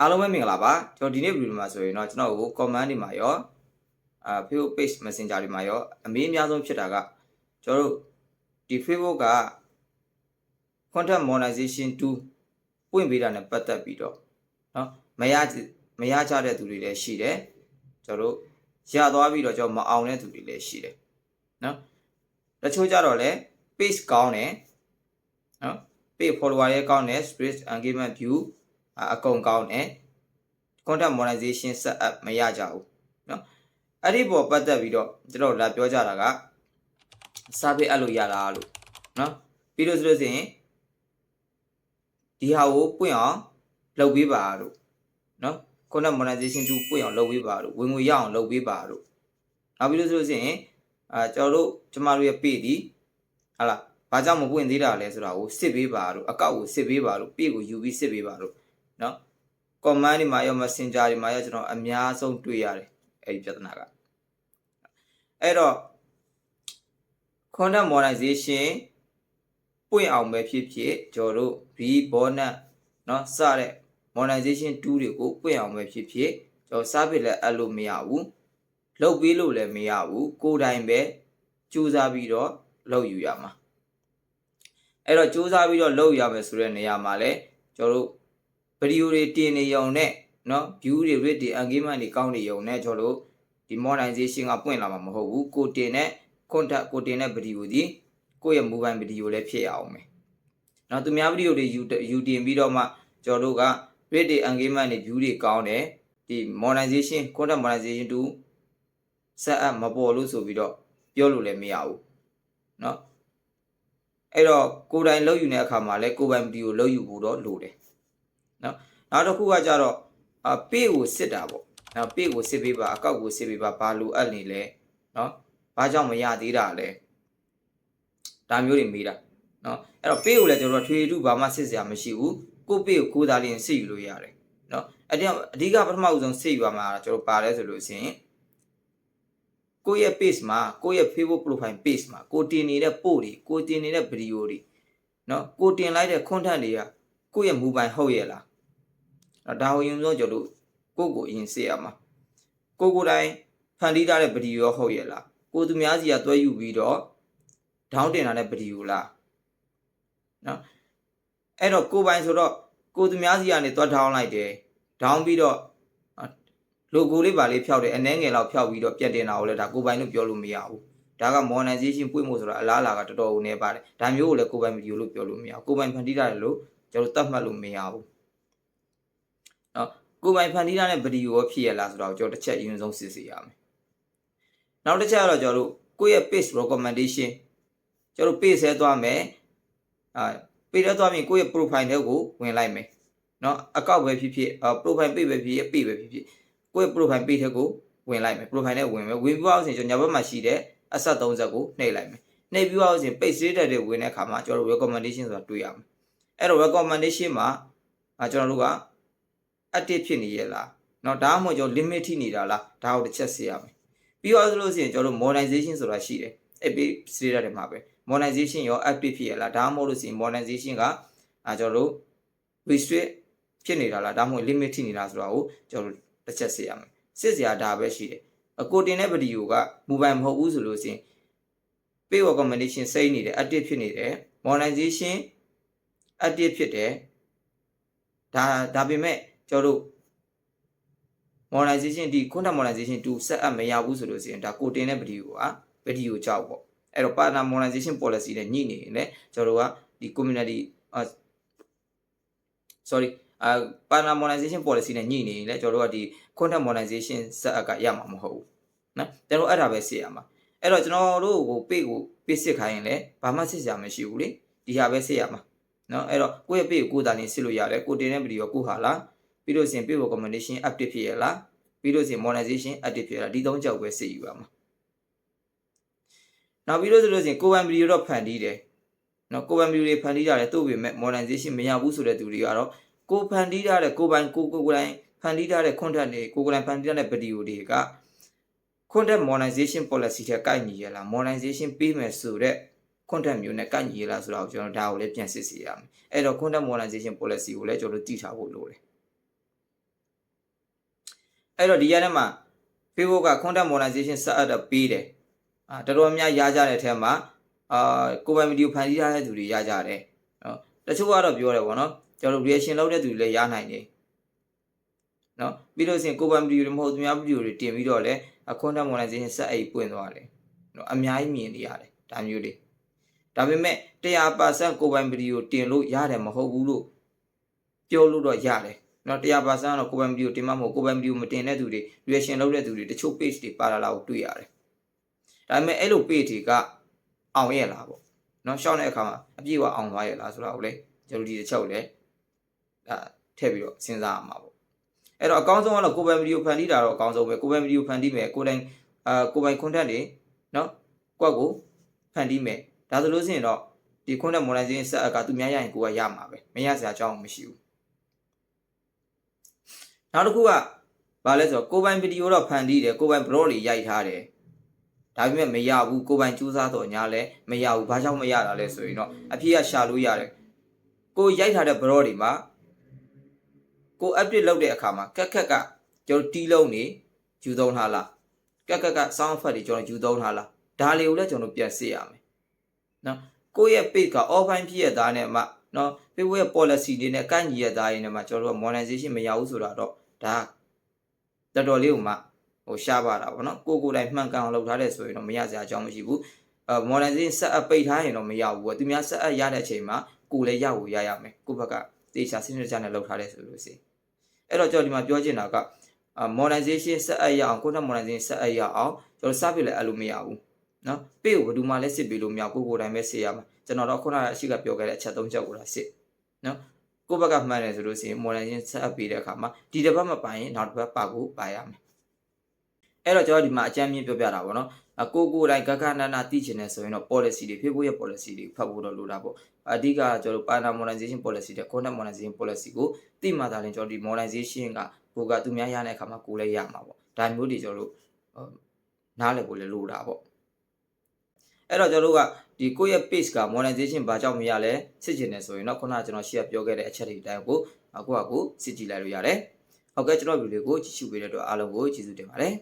အားလုံးပဲမင်္ဂလာပါကျွန်တော်ဒီနေ့ဗီဒီယိုမှာဆိုရင်တော့ကျွန်တော်ကို comment တွေမှာရောအာ Facebook page messenger တွေမှာရောအမေးအများဆုံးဖြစ်တာကကျွန်တော်တို့ဒီ Facebook က content monetization tool ပွင့်ပေးတာနဲ့ပတ်သက်ပြီးတော့เนาะမရမရကြတဲ့သူတွေလည်းရှိတယ်ကျွန်တော်တို့ရသွားပြီးတော့ကျွန်တော်မအောင်တဲ့သူတွေလည်းရှိတယ်เนาะတချို့ကြတော့လည်း page ကောင်းတယ်เนาะ page follower ရဲ့ကောင်းတယ် spirit engagement view အကုန်ကောင်းတယ် content monetization set up မရကြဘူးเนาะအဲ့ဒီပေါ်ပတ်သက်ပြီးတော့ကျွန်တော်လာပြောကြတာက service အဲ့လိုရလားလို့เนาะပြီးလို့ဆိုလို့ရှိရင်ဒီဟာကိုပွင့်အောင်လုပ်ပေးပါလို့เนาะ content monetization တူပွင့်အောင်လုပ်ပေးပါလို့ဝင်ငွေရအောင်လုပ်ပေးပါလို့နောက်ပြီးလို့ဆိုလို့ရှိရင်အာကျွန်တော်တို့ကျမတို့ရဲ့ page ဒီဟာလားဘာကြောင့်မပွင့်သေးတာလဲဆိုတာကိုစစ်ပေးပါလို့အကောက်ကိုစစ်ပေးပါလို့ page ကိုယူပြီးစစ်ပေးပါလို့ เนาะ command တွေမှာရော messenger တွေမှာရောကျွန်တော်အများဆုံးတွေ့ရတယ်အဲ့ဒီပြဿနာကအဲ့တော့ content monetization ပွင့်အောင်ပဲဖြစ်ဖြစ်ကျွန်တော်တို့ V bonus เนาะစတဲ့ monetization tool တွေကိုပွင့်အောင်ပဲဖြစ်ဖြစ်ကျွန်တော် service လည်းအပ်လို့မရဘူးလုပ်ပေးလို့လည်းမရဘူးကိုယ်တိုင်ပဲစူးစမ်းပြီးတော့လုပ်ယူရမှာအဲ့တော့စူးစမ်းပြီးတော့လုပ်ရမယ်ဆိုတဲ့နေရာမှာလည်းကျွန်တော်တို့ ဗီဒီယိုတွေတင်နေရုံနဲ့เนาะ view တွေ rate တွေ engagement တွေကောင်းနေရုံနဲ့ကျွန်တော်တို့ဒီ monetization ကပွင့်လာမှာမဟုတ်ဘူးကိုတင်တဲ့ content ကိုတင်တဲ့ဗီဒီယိုဒီကိုယ့်ရဲ့ mobile ဗီဒီယိုလည်းဖြစ်ရအောင်မယ်เนาะသူများဗီဒီယိုတွေယူယူတင်ပြီးတော့မှကျွန်တော်တို့က rate တွေ engagement တွေ view တွေကောင်းတယ်ဒီ monetization content monetization တူ set up မပေါ်လို့ဆိုပြီးတော့ပြောလို့လည်းမရဘူးเนาะအဲ့တော့ကိုယ်တိုင်လုပ်ယူတဲ့အခါမှာလည်းကိုယ်ပိုင်ဗီဒီယိုလုပ်ယူဖို့တော့လိုတယ် နော်နောက်တစ်ခုကကြတော့အပေ့ကိုစစ်တာပေါ့နော်ပေ့ကိုစစ်ပေးပါအကောက်ကိုစစ်ပေးပါဘာလိုအပ်နေလဲနော်ဘာကြောင့်မရသေးတာလဲဒါမျိုးတွေမေးတာနော်အဲ့တော့ပေ့ကိုလည်းကျွန်တော်တို့ထွေထုဘာမှစစ်စရာမရှိဘူးကိုပေ့ကိုကိုးသားလေးစစ်ယူလို့ရတယ်နော်အဲ့ဒီအဓိကပထမဦးဆုံးစစ်ယူရမှာကျွန်တော်ပါလဲဆိုလို့ရှိရင်ကိုယ့်ရဲ့ page မှာကိုယ့်ရဲ့ Facebook profile page မှာကိုတင်နေတဲ့ post တွေကိုတင်နေတဲ့ video တွေနော်ကိုတင်လိုက်တဲ့ content တွေကကိုယ့်ရဲ့ mobile ဟုတ်ရဲ့လားအဲ့ ဒါကိုရင်ဆုံးကျွန်တော်တို့ကိုယ့်ကိုအရင်စစ်ရမှာကိုကိုယ်တိုင်ဖန်တီးထားတဲ့ဗီဒီယိုရောဟုတ်ရဲ့လားကိုသူများစီကတွဲယူပြီးတော့ဒေါင်းတင်လာတဲ့ဗီဒီယိုလားနော်အဲ့တော့ကိုပိုင်ဆိုတော့ကိုသူများစီကနေတွဲဒေါင်းလိုက်တယ်ဒေါင်းပြီးတော့ logo လေးပါလေးဖျောက်တယ်အနှဲငယ်လောက်ဖျောက်ပြီးတော့ပြတ်တင်တာကိုလည်းဒါကိုပိုင်လို့ပြောလို့မရဘူးဒါက monetization ပွင့်ဖို့ဆိုတာအလားအလာကတော်တော်ဦးနေပါတယ်ဒါမျိုးကိုလည်းကိုပိုင်ဗီဒီယိုလို့ပြောလို့မရဘူးကိုပိုင်ဖန်တီးထားတယ်လို့ကျွန်တော်တတ်မှတ်လို့မရဘူး နော်ကိုယ်ပိုင်ဖန်တီးထားတဲ့ဗီဒီယိုရောဖြစ်ရလားဆိုတော့ကျွန်တော်တစ်ချက်အရင်ဆုံးစစ်ဆေးရမယ်နောက်တစ်ချက်ကတော့ကျွန်တော်တို့ကိုယ့်ရဲ့ page recommendation ကျွန်တော်တို့ page ဆဲသွားမယ်အာ page ဆဲသွားပြီးကိုယ့်ရဲ့ profile တွေကိုဝင်လိုက်မယ်နော်အကောက်ပဲဖြစ်ဖြစ် profile page ပဲဖြစ်ဖြစ် page ပဲဖြစ်ဖြစ်ကိုယ့်ရဲ့ profile page တွေကိုဝင်လိုက်မယ် profile နဲ့ဝင်မယ်ဝင်ပြီးအောင်ဆိုရင်ကျွန်တော်ညဘက်မှာရှိတဲ့အဆက်30ကိုနှိပ်လိုက်မယ်နှိပ်ပြီးအောင်ဆိုရင် page status တွေဝင်တဲ့အခါမှာကျွန်တော်တို့ recommendation ဆိုတာတွေ့ရမယ်အဲ့တော့ recommendation မှာကျွန်တော်တို့က active ဖြစ်နေရဲ့လားเนาะဒါမှမဟုတ်ကျွန်တော် limit ထိနေတာလားဒါကိုတစ်ချက်စစ်ရမယ်ပြီးတော့ဆိုလို့ရှိရင်ကျွန်တော်တို့ monetization ဆိုတာရှိတယ်အဲ့ page status တွေမှာပဲ monetization ရော active ဖြစ်ရဲ့လားဒါမှမဟုတ်လို့ရှိရင် monetization ကအာကျွန်တော်တို့ restrict ဖြစ်နေတာလားဒါမှမဟုတ် limit ထိနေတာဆိုတာကိုကျွန်တော်တို့တစ်ချက်စစ်ရမယ်စစ်စရာဒါပဲရှိတယ်အကိုတင်တဲ့ဗီဒီယိုက mobile မဟုတ်ဘူးဆိုလို့ရှိရင် pay recommendation စိမ့်နေတယ် active ဖြစ်နေတယ် monetization active ဖြစ်တယ်ဒါဒါပေမဲ့ ကျွန်တော်တို့ monetization ဒီ content monetization 2 set up မရဘူးဆိုလို့ရှိရင်ဒါကိုတင်တဲ့ဗီဒီယိုကဗီဒီယိုကြောက်ပေါ့အဲ့တော့ partner monetization policy နဲ့ညှိနေရင်လည်းကျွန်တော်တို့ကဒီ community အာ sorry အာ partner monetization policy နဲ့ညှိနေရင်လည်းကျွန်တော်တို့ကဒီ content monetization set up ကရမှာမဟုတ်ဘူးနော်ကျွန်တော်အဲ့ဒါပဲစစ်ရမှာအဲ့တော့ကျွန်တော်တို့ကို page ကို page စစ်ခိုင်းရင်လည်းဘာမှစစ်စရာမရှိဘူးလေဒီဟာပဲစစ်ရမှာနော်အဲ့တော့ကိုယ့်ရဲ့ page ကိုကိုယ်တိုင်နေစစ်လို့ရတယ်ကိုတင်တဲ့ဗီဒီယိုကိုဟာလား ပြီးလို့ရှိရင် page recommendation update ဖြစ်ရလားပြီးလို့ရှိရင် monetization update ဖြစ်ရလားဒီသုံးကြောက်ပဲစစ်ယူရမှာနောက်ပြီးလို့ဆိုလို့ရှိရင်ကိုယ်ပိုင်ဗီဒီယိုတော့ဖန်တီးတယ်နော်ကိုယ်ပိုင်ဗီဒီယိုတွေဖန်တီးကြတယ်သူ့ပေမဲ့ monetization မရဘူးဆိုတဲ့သူတွေကတော့ကိုယ်ဖန်တီးထားတဲ့ကိုယ်ပိုင်ကိုကိုယ်ကိုယ်တိုင်ဖန်တီးထားတဲ့ content တွေကိုယ်ကိုယ်တိုင်ဖန်တီးထားတဲ့ဗီဒီယိုတွေက content monetization policy ထဲကိုက်ညီရလား monetization ပေးမယ်ဆိုတော့ content မျိုးနဲ့ကိုက်ညီရလားဆိုတော့ကျွန်တော်ဒါကိုလည်းပြန်စစ်စီရမယ်အဲ့တော့ content monetization policy ကိုလည်းကျွန်တော်တို့တည်ထားဖို့လိုတယ် အဲ့တော့ဒီရက်ထဲမှာ Facebook က content monetization ဆက်အပ်တော့ပေးတယ်အာတော်တော်များများရကြတဲ့အထက်မှာအာကိုယ်ပိုင်ဗီဒီယိုဖန်တီးရတဲ့သူတွေရကြတယ်နော်တချို့ကတော့ပြောတယ်ဗောနော်ကျွန်တော်တို့ reaction လုပ်တဲ့သူတွေလည်းရနိုင်တယ်နော်ပြီးလို့ရှိရင်ကိုယ်ပိုင်ဗီဒီယိုတွေမဟုတ်သူများဗီဒီယိုတွေတင်ပြီးတော့လည်း content monetization ဆက်အိပ်ပွင့်သွားတယ်နော်အများကြီးမြင်နေရတယ်ဒါမျိုးတွေဒါပေမဲ့100%ကိုယ်ပိုင်ဗီဒီယိုတင်လို့ရတယ်မဟုတ်ဘူးလို့ပြောလို့တော့ရတယ် နော်100%တော့ကိုယ်ပိုင်ဗီဒီယိုတင်မှမဟုတ်ကိုယ်ပိုင်ဗီဒီယိုမတင်တဲ့သူတွေ reaction လုပ်တဲ့သူတွေတချို့ page တွေပါလာလာကိုတွေ့ရတယ်ဒါပေမဲ့အဲ့လို page တွေကအောင်ရဲ့လားပေါ့နော်ရှောင်းတဲ့အခါမှာအပြည့်အဝအောင်သွားရဲ့လားဆိုတာကိုလေကျွန်တော်ဒီတစ်ချုပ်လေဒါထည့်ပြီးတော့စဉ်းစားရမှာပေါ့အဲ့တော့အကောင်းဆုံးကတော့ကိုယ်ပိုင်ဗီဒီယိုဖန်တီးတာတော့အကောင်းဆုံးပဲကိုယ်ပိုင်ဗီဒီယိုဖန်တီးမယ်ကိုယ်တိုင်အာကိုယ်ပိုင် content တွေနော်ကိုယ့်ကိုဖန်တီးမယ်ဒါဆိုလို့ရှိရင်တော့ဒီ content monetization ဆက်အပ်ကသူများရရင်ကိုယ်ကရမှာပဲမရစရာအကြောင်းမရှိဘူး နောက်တစ်ခုကဘာလဲဆိုတော့ကိုယ်ပိုင်ဗီဒီယိုတော့ဖန်တီးတယ်ကိုယ်ပိုင် blog တွေရိုက်ထားတယ်ဒါပေမဲ့မရဘူးကိုယ်ပိုင်စူးစမ်းတော့ညာလဲမရဘူးဘာကြောင့်မရတာလဲဆိုရင်တော့အဖြစ်ကရှာလို့ရတယ်ကိုရိုက်ထားတဲ့ blog တွေမှာကို update လုပ်တဲ့အခါမှာကက်ခက်ကကျွန်တော်တီးလုံးနေယူသုံးထားလားကက်ကက်က sound effect တွေကျွန်တော်ယူသုံးထားလားဒါလေးကိုလည်းကျွန်တော်ပြန်စစ်ရမယ်နော်ကိုယ့်ရဲ့ page က offline ဖြစ်ရသားနဲ့မှနော် Facebook ရဲ့ policy တွေနဲ့ကန့်ညီရသားရင်းနဲ့မှကျွန်တော်တို့က monetization မရဘူးဆိုတော့ ဒါတော်တော်လေးကိုမှဟိုရှားပါတာဗောနော်ကိုကိုယ်တိုင်မှန်ကန်အောင်လုပ်ထားတယ်ဆိုရင်တော့မရစရာအကြောင်းမရှိဘူးအဲ monetization ဆက်အပ်ပိတ်ထားရင်တော့မရဘူးပေါ့သူများဆက်အပ်ရတဲ့အချိန်မှာကိုလည်းရဖို့ရရမယ်ကိုယ့်ဘက်ကတေချာစနစ်တကျနဲ့လုပ်ထားတယ်ဆိုလို့ရှိရင်အဲ့တော့ကျွန်တော်ဒီမှာပြောချင်တာကအာ monetization ဆက်အပ်ရအောင် content monetization ဆက်အပ်ရအောင်ကျွန်တော်စပြလည်းအဲ့လိုမရဘူးနော်ပေကိုဘယ်သူမှလည်းစစ်ပေးလို့မရဘူးကိုကိုယ်တိုင်ပဲစစ်ရမှာကျွန်တော်တော့ခုနကအရှိကပြောခဲ့တဲ့အချက်၃ချက်ကိုလာစစ်နော် ကိုယ့်ဘက်ကမှန်တယ်ဆိုလို့ရှိရင် monetization ဆက်အပ်ပေးတဲ့အခါမှာဒီတစ်ပတ်မပိုင်ရင်နောက်တစ်ပတ်ပါဖို့ပါရမယ်အဲ့တော့ကျွန်တော်ဒီမှာအကြမ်းမြင့်ပြောပြတာပေါ့နော်အကိုကိုယ်တိုင်ကကနနာသိချင်တယ်ဆိုရင်တော့ policy တွေဖြစ်ဖို့ရဲ့ policy တွေဖတ်ဖို့တော့လိုတာပေါ့အဓိကကျွန်တော်တို့ partner monetization policy တဲ့ content monetization policy ကိုသိမှသာလျှင်ကျွန်တော်ဒီ monetization ကကိုကသူများရတဲ့အခါမှာကိုလည်းရမှာပေါ့ဒါမျိုးတွေကျွန်တော်တို့နားလည်ဖို့လည်းလိုတာပေါ့အဲ့တော့ကျွန်တော်တို့က ဒီကိုယ့်ရဲ့ page က monetization ဘာကြောင့်မရလဲစစ်ချင်တယ်ဆိုရင်တော့ခုနကကျွန်တော်ရှေ့ကပြောခဲ့တဲ့အချက်တွေအတိုင်းကိုအခုကကိုစစ်ကြည့်လိုက်လို့ရတယ်ဟုတ်ကဲ့ကျွန်တော်ဗီဒီယိုကိုကြည့်ရှုပေးတဲ့အတွက်အားလုံးကိုကျေးဇူးတင်ပါတယ်